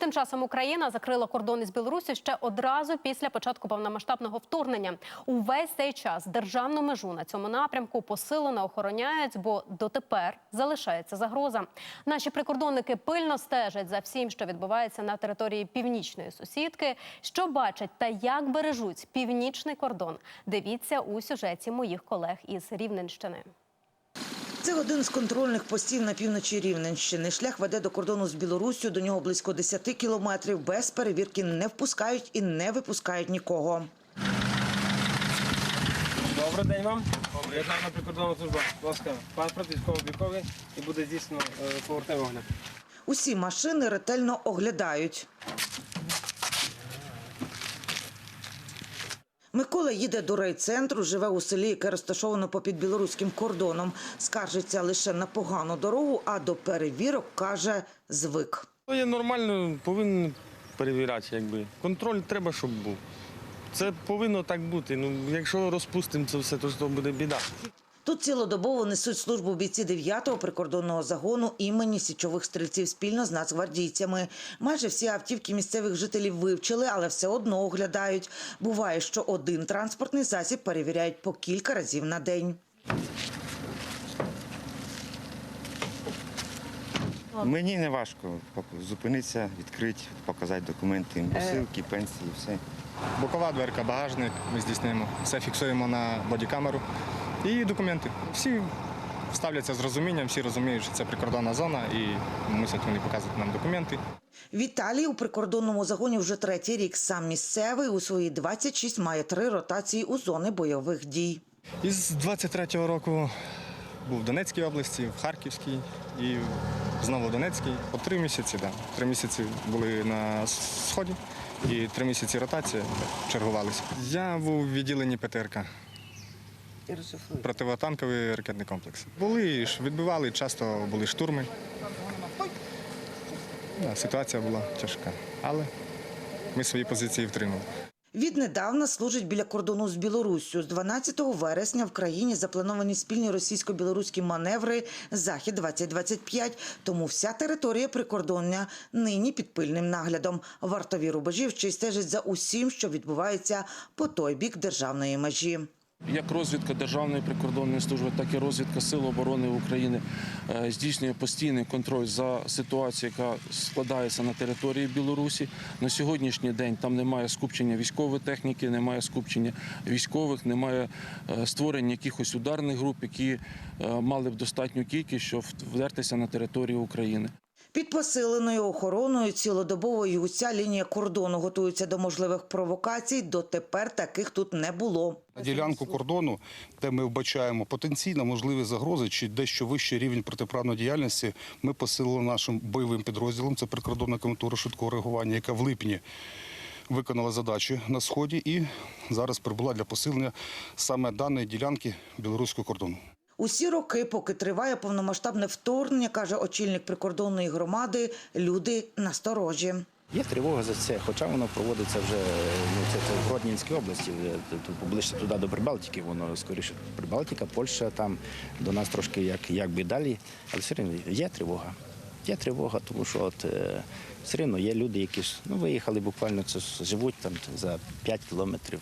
Тим часом Україна закрила кордон із Білорусі ще одразу після початку повномасштабного вторгнення. Увесь цей час державну межу на цьому напрямку посилено охороняють, бо дотепер залишається загроза. Наші прикордонники пильно стежать за всім, що відбувається на території північної сусідки. Що бачать та як бережуть північний кордон. Дивіться у сюжеті моїх колег із Рівненщини. Це один з контрольних постів на півночі Рівненщини. Шлях веде до кордону з Білоруссю. До нього близько 10 кілометрів. Без перевірки не впускають і не випускають нікого. Добрий день вам. Державна прикордонна служба. Будь ласка, паспорт військово-обліковий і буде здійснено е, поверхневий огляд. Усі машини ретельно оглядають. Микола їде до райцентру, живе у селі, яке розташовано попід білоруським кордоном. Скаржиться лише на погану дорогу, а до перевірок каже звик. Я є нормально, повинен перевіряти, якби. Контроль треба, щоб був. Це повинно так бути. Ну, якщо розпустимо це все, то, то буде біда. Тут цілодобово несуть службу бійці 9-го прикордонного загону імені січових стрільців спільно з нацгвардійцями. Майже всі автівки місцевих жителів вивчили, але все одно оглядають. Буває, що один транспортний засіб перевіряють по кілька разів на день. Мені не важко зупинитися, відкрити, показати документи, посилки, пенсії, все. Бокова дверка, багажник ми здійснюємо. Все фіксуємо на бодікамеру. І документи. Всі ставляться з розумінням, всі розуміють, що це прикордонна зона і мусять вони показувати нам документи. Віталій у прикордонному загоні вже третій рік. Сам місцевий у свої 26 має три ротації у зони бойових дій. Із 23-го року був в Донецькій області, в Харківській і знову в Донецькій. По три місяці, да. Три місяці були на сході і три місяці ротація чергувалися. Я був у відділенні ПТРК. Противотанковий ракетний комплекс. Були відбивали, часто були штурми. Да, ситуація була тяжка, але ми свої позиції втримали. Віднедавна служить біля кордону з Білоруссю. З 12 вересня в країні заплановані спільні російсько-білоруські маневри Захід 2025 Тому вся територія прикордоння нині під пильним наглядом. Вартові рубежів ще й стежать за усім, що відбувається по той бік державної межі. Як розвідка Державної прикордонної служби, так і розвідка Сил оборони України е, здійснює постійний контроль за ситуацією, яка складається на території Білорусі. На сьогоднішній день там немає скупчення військової техніки, немає скупчення військових, немає е, створення якихось ударних груп, які е, мали б достатню кількість, щоб вдертися на територію України. Під посиленою охороною цілодобовою уся лінія кордону готується до можливих провокацій. Дотепер таких тут не було. На ділянку кордону, де ми вбачаємо потенційно можливі загрози чи дещо вищий рівень протиправної діяльності, ми посилили нашим бойовим підрозділом. Це прикордонна коментура швидкого реагування, яка в липні виконала задачі на сході і зараз прибула для посилення саме даної ділянки білоруського кордону. Усі роки, поки триває повномасштабне вторгнення, каже очільник прикордонної громади, люди насторожі. Є тривога за це, хоча воно проводиться вже ну, це, це в Гродненській області, вже тут поближче туди до Прибалтики, воно скоріше Прибалтика, Польща там до нас трошки як, якби далі, але все одно є тривога. Є тривога, тому що от, е, все одно є люди, які ж ну, виїхали буквально це живуть там за 5 кілометрів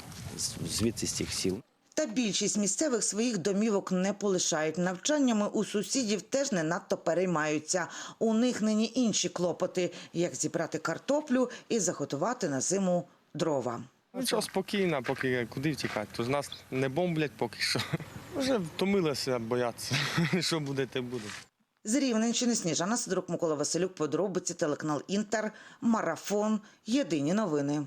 звідси з цих сіл. Та більшість місцевих своїх домівок не полишають. Навчаннями у сусідів теж не надто переймаються. У них нині інші клопоти, як зібрати картоплю і заготувати на зиму дрова. Нічого спокійно, поки куди втікати. То з нас не бомблять поки що. Вже втомилися боятися. Що буде, те буде. З Рівненщини Сніжана Сидорук, Микола Василюк, подробиці, телеканал Інтер, Марафон, Єдині новини.